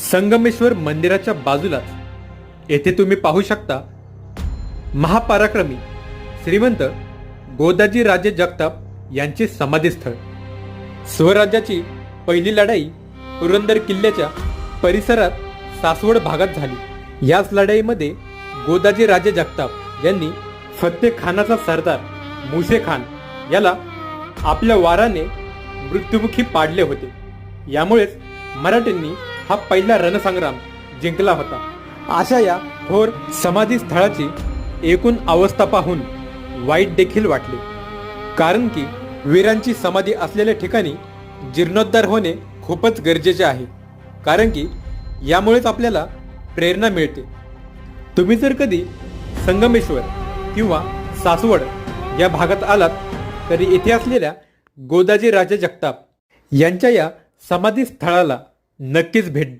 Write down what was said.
संगमेश्वर मंदिराच्या बाजूलाच येथे तुम्ही पाहू शकता महापराक्रमी श्रीमंत गोदाजी राजे जगताप यांचे समाधीस्थळ. स्वराज्याची पहिली लढाई पुरंदर किल्ल्याच्या परिसरात सासवड भागात झाली. याच लढाईमध्ये गोदाजी राजे जगताप यांनी फत्ते खानाचा सरदार मुसे खान याला आपल्या वाराने मृत्युमुखी पाडले होते. यामुळेच मराठ्यांनी हा पहिला रणसंग्राम जिंकला होता. अशा या थोर समाधी स्थळाची एकूण अवस्था पाहून वाईट देखील वाटले. कारण की वीरांची समाधी असलेल्या ठिकाणी जीर्णोद्धार होणे खूपच गरजेचे आहे. कारण की यामुळेच आपल्याला प्रेरणा मिळते. तुम्ही जर कधी संगमेश्वर किंवा सासवड या भागात आलात तरी येथे असलेल्या गोदाजी राजा जगताप यांच्या या समाधी स्थळाला नक्कीच भेट द्या.